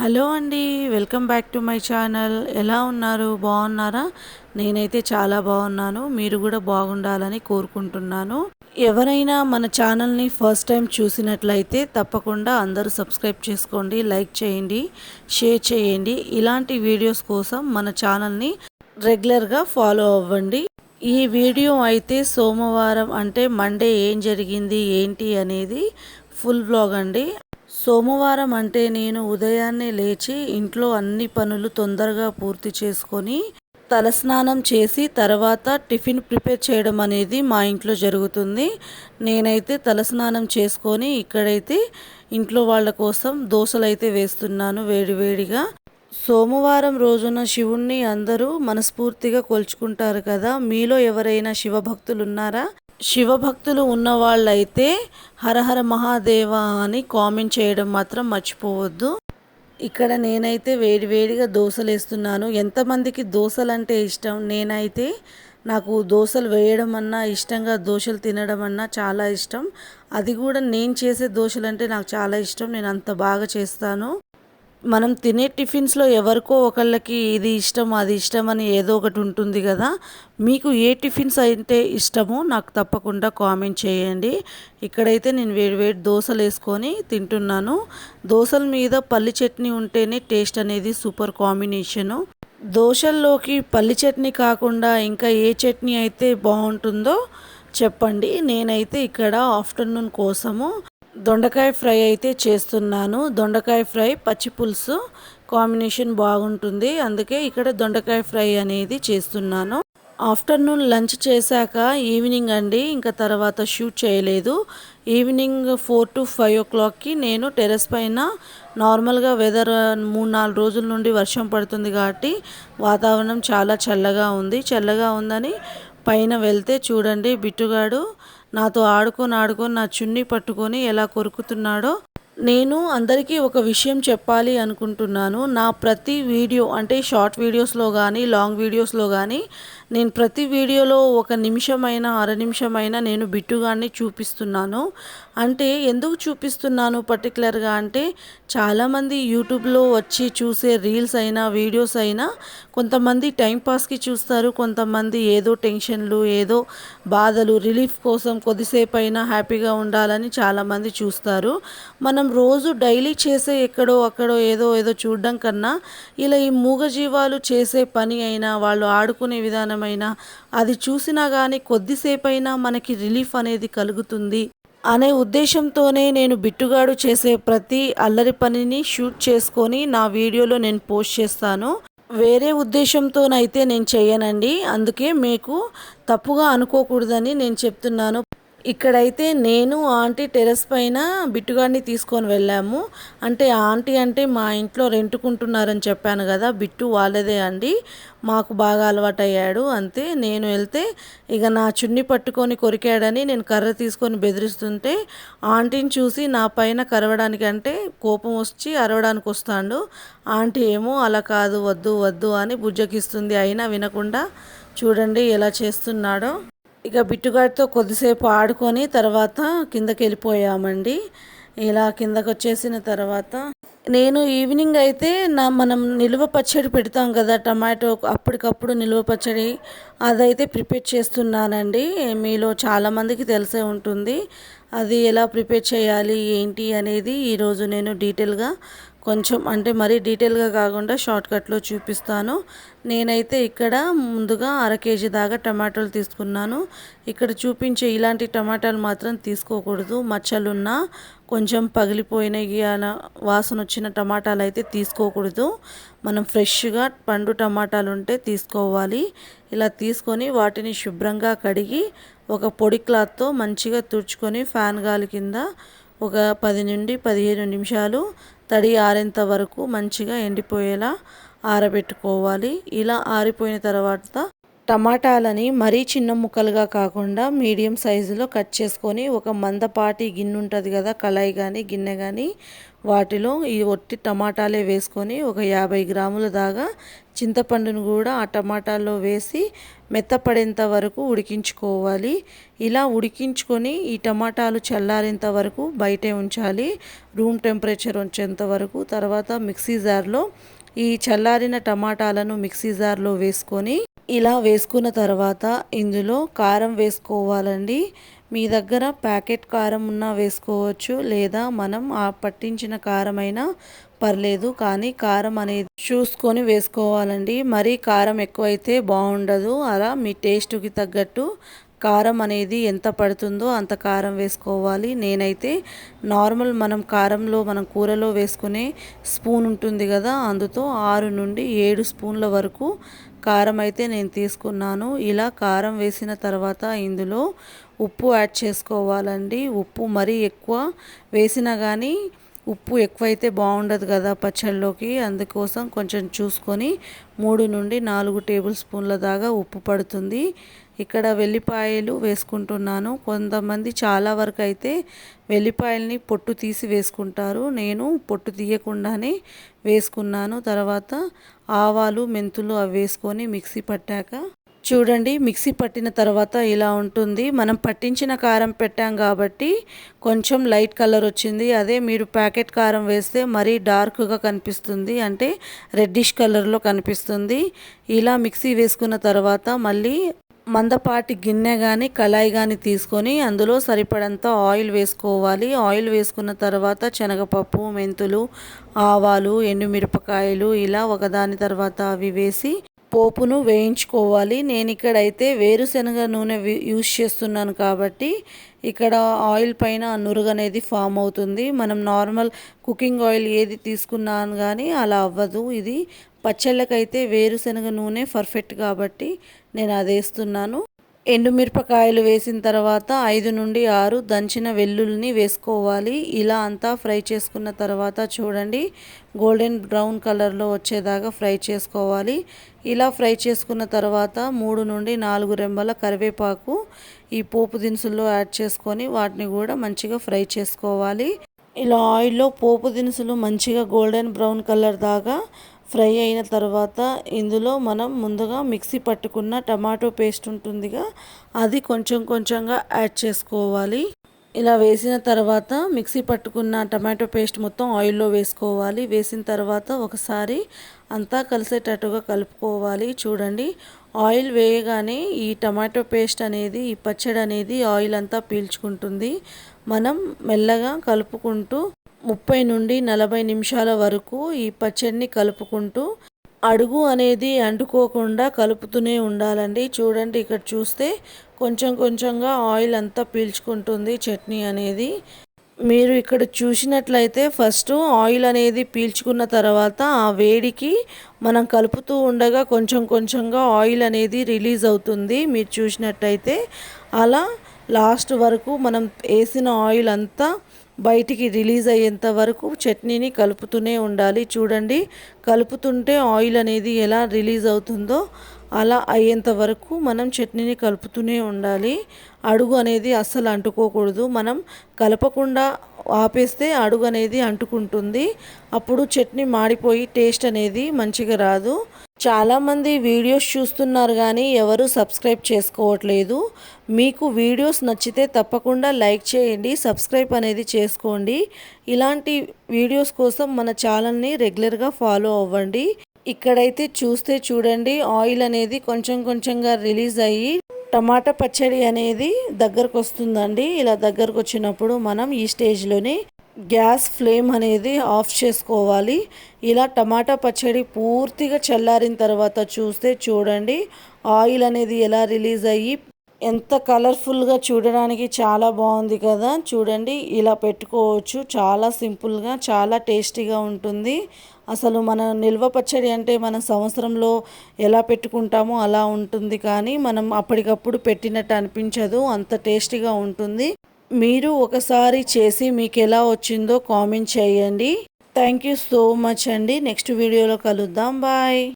Hello అండి welcome back to my channel. ఎలా ఉన్నారు? బాగున్నారా? నేనైతే చాలా బాగున్నాను. మీరు కూడా బాగుండాలని కోరుకుంటున్నాను. ఎవరైనా మన ఛానల్ని ఫస్ట్ టైం చూసినట్లయితే తప్పకుండా అందరూ సబ్స్క్రైబ్ చేసుకోండి లైక్ చేయండి షేర్ చేయండి. ఇలాంటి వీడియోస్ కోసం మన ఛానల్ని రెగ్యులర్గా ఫాలో అవ్వండి. ఈ వీడియో అయితే సోమవారం అంటే మండే ఏం జరిగింది ఏంటి అనేది ఫుల్ వ్లాగ్ అండి. సోమవారం అంటే నేను ఉదయాన్నే లేచి ఇంట్లో అన్ని పనులు తొందరగా పూర్తి చేసుకొని తలస్నానం చేసి తర్వాత టిఫిన్ ప్రిపేర్ చేయడం అనేది మా ఇంట్లో జరుగుతుంది. నేనైతే తలస్నానం చేసుకొని ఇక్కడైతే ఇంట్లో వాళ్ళ కోసం దోశలు అయితే వేస్తున్నాను వేడివేడిగా. సోమవారం రోజున శివుణ్ణి అందరూ మనస్ఫూర్తిగా కొలుచుకుంటారు కదా. మీలో ఎవరైనా శివభక్తులు ఉన్నారా శివభక్తులు ఉన్నవాళ్ళైతే హరహర మహాదేవ అని కామెంట్ చేయడం మాత్రం మర్చిపోవద్దు. ఇక్కడ నేనైతే వేడివేడిగా దోశలు వేస్తున్నాను ఎంతమందికి దోశలు అంటే ఇష్టం? నేనైతే నాకు దోశలు వేయడం అన్నా ఇష్టంగా దోశలు తినడం అన్నా చాలా ఇష్టం. అది కూడా నేను చేసే దోశలు అంటే నాకు చాలా ఇష్టం. నేను అంత బాగా చేస్తాను. మనం తినే టిఫిన్స్లో ఎవరికో ఒకళ్ళకి ఇది ఇష్టం అది ఇష్టం అని ఏదో ఒకటి ఉంటుంది కదా. మీకు ఏ టిఫిన్స్ అయితే ఇష్టమో నాకు తప్పకుండా కామెంట్ చేయండి. ఇక్కడైతే నేను వేడి వేడి దోశలు వేసుకొని తింటున్నాను. దోశల మీద పల్లి చట్నీ ఉంటేనే టేస్ట్ అనేది సూపర్ కాంబినేషను. దోశల్లోకి పల్లి చట్నీ కాకుండా ఇంకా ఏ చట్నీ అయితే బాగుంటుందో చెప్పండి. నేనైతే ఇక్కడ ఆఫ్టర్నూన్ కోసము దొండకాయ ఫ్రై అయితే చేస్తున్నాను. దొండకాయ ఫ్రై పచ్చి పులుసు కాంబినేషన్ బాగుంటుంది. అందుకే ఇక్కడ దొండకాయ ఫ్రై అనేది చేస్తున్నాను. ఆఫ్టర్నూన్ లంచ్ చేశాక ఈవినింగ్ అండి. ఇంకా తర్వాత షూట్ చేయలేదు. ఈవినింగ్ ఫోర్ టు ఫైవ్ ఓ క్లాక్కి నేను టెరెస్ పైన నార్మల్గా వెదర్ మూడు నాలుగు రోజుల నుండి వర్షం పడుతుంది కాబట్టి వాతావరణం చాలా చల్లగా ఉంది. చల్లగా ఉందని పైన వెళ్తే చూడండి బిట్టుగాడు నాతో ఆడుకొని ఆడుకొని నా చున్నీ పట్టుకొని ఎలా కొరుకుతున్నాడో నేను అందరికీ ఒక విషయం చెప్పాలి అనుకుంటున్నాను. నా ప్రతి వీడియో అంటే షార్ట్ వీడియోస్లో కానీ లాంగ్ వీడియోస్లో కానీ నేను ప్రతి వీడియోలో ఒక నిమిషమైనా అర నిమిషమైనా నేను బిట్టుగాన్ని చూపిస్తున్నాను. అంటే ఎందుకు చూపిస్తున్నాను పర్టికులర్గా అంటే చాలామంది యూట్యూబ్లో వచ్చి చూసే రీల్స్ అయినా వీడియోస్ అయినా కొంతమంది టైంపాస్కి చూస్తారు. కొంతమంది ఏదో టెన్షన్లు ఏదో బాధలు రిలీఫ్ కోసం కొద్దిసేపు అయినా హ్యాపీగా ఉండాలని చాలామంది చూస్తారు. మనం రోజు డైలీ చేసే ఎక్కడో అక్కడో ఏదో ఏదో చూడడం కన్నా ఇలా ఈ మూగజీవాలు చేసే పని అయినా వాళ్ళు ఆడుకునే విధానమైనా అది చూసినా కానీ కొద్దిసేపైనా మనకి రిలీఫ్ అనేది కలుగుతుంది అనే ఉద్దేశంతోనే నేను బిట్టుగాడు చేసే ప్రతి అల్లరి పనిని షూట్ చేసుకొని నా వీడియోలో నేను పోస్ట్ చేస్తాను. వేరే ఉద్దేశంతోనైతే నేను చేయనండి. అందుకే మీకు తప్పుగా అనుకోకూడదని నేను చెప్తున్నాను. ఇక్కడైతే నేను ఆంటీ టెరెస్ పైన బిట్టుగాడిని తీసుకొని వెళ్ళాము. అంటే ఆంటీ అంటే మా ఇంట్లో రెంటుకుంటున్నారని చెప్పాను కదా బిట్టు వాళ్ళదే అండి. మాకు బాగా అలవాటయ్యాడు అంతే. నేను వెళ్తే ఇక నా చున్ని పట్టుకొని కొరికాడని నేను కర్ర తీసుకొని బెదిరిస్తుంటే ఆంటీని చూసి నా పైన కరవడానికి అంటే కోపం వచ్చి అరవడానికి వస్తాడు. ఆంటీ ఏమో అలా కాదు వద్దు వద్దు అని బుజ్జకిస్తుంది. అయినా వినకుండా చూడండి ఎలా చేస్తున్నాడో. ఇక బిట్టుగాడితో కొద్దిసేపు ఆడుకొని తర్వాత కిందకి వెళ్ళిపోయామండి ఇలా కిందకు వచ్చేసిన తర్వాత నేను ఈవినింగ్ అయితే నా మనం నిల్వ పచ్చడి పెడతాం కదా టమాటో అప్పటికప్పుడు నిల్వ పచ్చడి అదైతే ప్రిపేర్ చేస్తున్నానండి. మీలో చాలామందికి తెలిసే ఉంటుంది. అది ఎలా ప్రిపేర్ చేయాలి ఏంటి అనేది ఈరోజు నేను డీటెయిల్గా కొంచెం అంటే మరీ డీటెయిల్గా కాకుండా షార్ట్కట్లో చూపిస్తాను. నేనైతే ఇక్కడ ముందుగా అర కేజీ దాకా టమాటాలు తీసుకున్నాను. ఇక్కడ చూపించే ఇలాంటి టమాటాలు మాత్రం తీసుకోకూడదు. మచ్చలున్న కొంచెం పగిలిపోయినవి అలా వాసన వచ్చిన టమాటాలు అయితే తీసుకోకూడదు. మనం ఫ్రెష్గా పండు టమాటాలు ఉంటే తీసుకోవాలి. ఇలా తీసుకొని వాటిని శుభ్రంగా కడిగి ఒక పొడి క్లాత్తో మంచిగా తుడుచుకొని ఫ్యాన్ గాలి కింద ఒక పది నుండి పదిహేను నిమిషాలు తడి ఆరేంత వరకు మంచిగా ఎండిపోయేలా ఆరబెట్టుకోవాలి. ఇలా ఆరిపోయిన తర్వాత టమాటాలని మరీ చిన్న ముక్కలుగా కాకుండా మీడియం సైజులో కట్ చేసుకొని ఒక మందపాటి గిన్నె ఉంటుంది కదా కళాయి కానీ గిన్నె కానీ వాటిలో ఈ ఒట్టి టమాటాలే వేసుకొని ఒక యాభై గ్రాముల దాకా చింతపండును కూడా ఆ టమాటాల్లో వేసి మెత్తపడేంత వరకు ఉడికించుకోవాలి. ఇలా ఉడికించుకొని ఈ టమాటాలు చల్లారేంత వరకు బయటే ఉంచాలి. రూమ్ టెంపరేచర్ ఉంచేంత వరకు. తర్వాత మిక్సీ జార్లో ఈ చల్లారిన టమాటాలను మిక్సీ జార్లో వేసుకొని ఇలా వేసుకున్న తర్వాత ఇందులో కారం వేసుకోవాలండి. మీ దగ్గర ప్యాకెట్ కారం ఉన్నా వేసుకోవచ్చు లేదా మనం ఆ పట్టించిన కారం అయినా పర్లేదు కానీ కారం అనేది చూసుకొని వేసుకోవాలండి. మరీ కారం ఎక్కువైతే బాగుండదు అలా మీ టేస్ట్కి తగ్గట్టు కారం అనేది ఎంత పడుతుందో అంత కారం వేసుకోవాలి. నేనైతే నార్మల్ మనం కారంలో మనం కూరలో వేసుకునే స్పూన్ ఉంటుంది కదా అందుతో ఆరు నుండి ఏడు స్పూన్ల వరకు కారం అయితే నేను తీసుకున్నాను. ఇలా కారం వేసిన తర్వాత ఇందులో ఉప్పు యాడ్ చేసుకోవాలండి. ఉప్పు మరీ ఎక్కువ వేసినా కానీ ఉప్పు ఎక్కువైతే బాగుండదు కదా పచ్చళ్ళలోకి. అందుకోసం కొంచెం చూసుకొని మూడు నుండి నాలుగు టేబుల్ స్పూన్ల దాకా ఉప్పు పడుతుంది. ఇక్కడ వెల్లిపాయలు వేసుకుంటున్నాను. కొంతమంది చాలా వరకు అయితే వెల్లిపాయల్ని పొట్టు తీసి వేసుకుంటారు. నేను పొట్టు తీయకుండానే వేసుకున్నాను. తర్వాత ఆవాలు మెంతులు అవి వేసుకొని మిక్సీ పట్టాక చూడండి మిక్సీ పట్టిన తర్వాత ఇలా ఉంటుంది. మనం పట్టించిన కారం పెట్టాం కాబట్టి కొంచెం లైట్ కలర్ వచ్చింది. అదే మీరు ప్యాకెట్ కారం వేస్తే మరీ డార్క్గా కనిపిస్తుంది. అంటే రెడ్డిష్ కలర్లో కనిపిస్తుంది. ఇలా మిక్సీ వేసుకున్న తర్వాత మళ్ళీ మందపాటి గిన్నె కానీ కళాయి కానీ తీసుకొని అందులో సరిపడంత ఆయిల్ వేసుకోవాలి. ఆయిల్ వేసుకున్న తర్వాత శనగపప్పు మెంతులు ఆవాలు ఎండుమిరపకాయలు ఇలా ఒకదాని తర్వాత అవి వేసి పోపును వేయించుకోవాలి. నేను ఇక్కడైతే వేరుశనగ నూనె యూస్ చేస్తున్నాను కాబట్టి ఇక్కడ ఆయిల్ పైన నురుగు అనేది ఫామ్ అవుతుంది. మనం నార్మల్ కుకింగ్ ఆయిల్ ఏది తీసుకున్నాను కానీ అలా అవ్వదు. ఇది పచ్చళ్ళకైతే వేరుశనగ నూనె పర్ఫెక్ట్ కాబట్టి నేను అది వేస్తున్నాను ఎండుమిరపకాయలు వేసిన తర్వాత ఐదు నుండి ఆరు దంచిన వెల్లుల్ని వేసుకోవాలి. ఇలా అంతా ఫ్రై చేసుకున్న తర్వాత చూడండి గోల్డెన్ బ్రౌన్ కలర్లో వచ్చేదాకా ఫ్రై చేసుకోవాలి. ఇలా ఫ్రై చేసుకున్న తర్వాత మూడు నుండి నాలుగు రెంబల కరివేపాకు ఈ పోపు దినుసుల్లో యాడ్ చేసుకొని వాటిని కూడా మంచిగా ఫ్రై చేసుకోవాలి. ఇలా ఆయిల్లో పోపు దినుసులు మంచిగా గోల్డెన్ బ్రౌన్ కలర్ దాకా ఫ్రై అయిన తర్వాత ఇందులో మనం ముందుగా మిక్సీ పట్టుకున్న టమాటో పేస్ట్ ఉంటుందిగా అది కొంచెం కొంచెంగా యాడ్ చేసుకోవాలి. ఇలా వేసిన తర్వాత మిక్సీ పట్టుకున్న టమాటో పేస్ట్ మొత్తం ఆయిల్లో వేసుకోవాలి. వేసిన తర్వాత ఒకసారి అంతా కలిసేటట్టుగా కలుపుకోవాలి. చూడండి ఆయిల్ వేయగానే ఈ టమాటో పేస్ట్ అనేది ఈ పచ్చడి అనేది ఆయిల్ అంతా పీల్చుకుంటుంది. మనం మెల్లగా కలుపుకుంటూ ముప్పై నుండి నలభై నిమిషాల వరకు ఈ పచ్చడిని కలుపుకుంటూ అడుగు అనేది అంటుకోకుండా కలుపుతూనే ఉండాలండి. చూడండి ఇక్కడ చూస్తే కొంచెం కొంచెంగా ఆయిల్ అంతా పీల్చుకుంటుంది చట్నీ అనేది. మీరు ఇక్కడ చూసినట్లయితే ఫస్ట్ ఆయిల్ అనేది పీల్చుకున్న తర్వాత ఆ వేడికి మనం కలుపుతూ ఉండగా కొంచెం కొంచెంగా ఆయిల్ అనేది రిలీజ్ అవుతుంది. మీరు చూసినట్టయితే అలా లాస్ట్ వరకు మనం వేసిన ఆయిల్ అంతా బయటికి రిలీజ్ అయ్యేంత వరకు చట్నీని కలుపుతూనే ఉండాలి. చూడండి కలుపుతుంటే ఆయిల్ అనేది ఎలా రిలీజ్ అవుతుందో అలా అయ్యేంత వరకు మనం చట్నీని కలుపుతూనే ఉండాలి. అడుగు అనేది అస్సలు అంటుకోకూడదు. మనం కలపకుండా ఆపేస్తే అడుగు అనేది అంటుకుంటుంది. అప్పుడు చట్నీ మాడిపోయి టేస్ట్ అనేది మంచిగా రాదు. చాలామంది వీడియోస్ చూస్తున్నారు కానీ ఎవరు సబ్స్క్రైబ్ చేసుకోవట్లేదు. మీకు వీడియోస్ నచ్చితే తప్పకుండా లైక్ చేయండి సబ్స్క్రైబ్ అనేది చేసుకోండి. ఇలాంటి వీడియోస్ కోసం మన ఛానల్ని రెగ్యులర్గా ఫాలో అవ్వండి. ఇక్కడైతే చూస్తే చూడండి ఆయిల్ అనేది కొంచెం కొంచెంగా రిలీజ్ అయ్యి టమాటా పచ్చడి అనేది దగ్గరకు వస్తుందండి ఇలా దగ్గరకు వచ్చినప్పుడు మనం ఈ స్టేజ్లోనే గ్యాస్ ఫ్లేమ్ అనేది ఆఫ్ చేసుకోవాలి. ఇలా టమాటా పచ్చడి పూర్తిగా చల్లారిన తర్వాత చూస్తే చూడండి ఆయిల్ అనేది ఎలా రిలీజ్ అయ్యి ఎంత కలర్ఫుల్గా చూడడానికి చాలా బాగుంది కదా. చూడండి ఇలా పెట్టుకోవచ్చు. చాలా సింపుల్గా చాలా టేస్టీగా ఉంటుంది. అసలు మన నిల్వ పచ్చడి అంటే మన సంవత్సరంలో ఎలా పెట్టుకుంటామో అలా ఉంటుంది కానీ మనం అప్పటికప్పుడు పెట్టినట్టు అనిపించదు. అంత టేస్టీగా ఉంటుంది. మీరు ఒకసారి చేసి మీకు ఎలా వచ్చిందో కామెంట్ చేయండి. థ్యాంక్ యూ సో మచ్ అండి. నెక్స్ట్ వీడియోలో కలుద్దాం. బాయ్.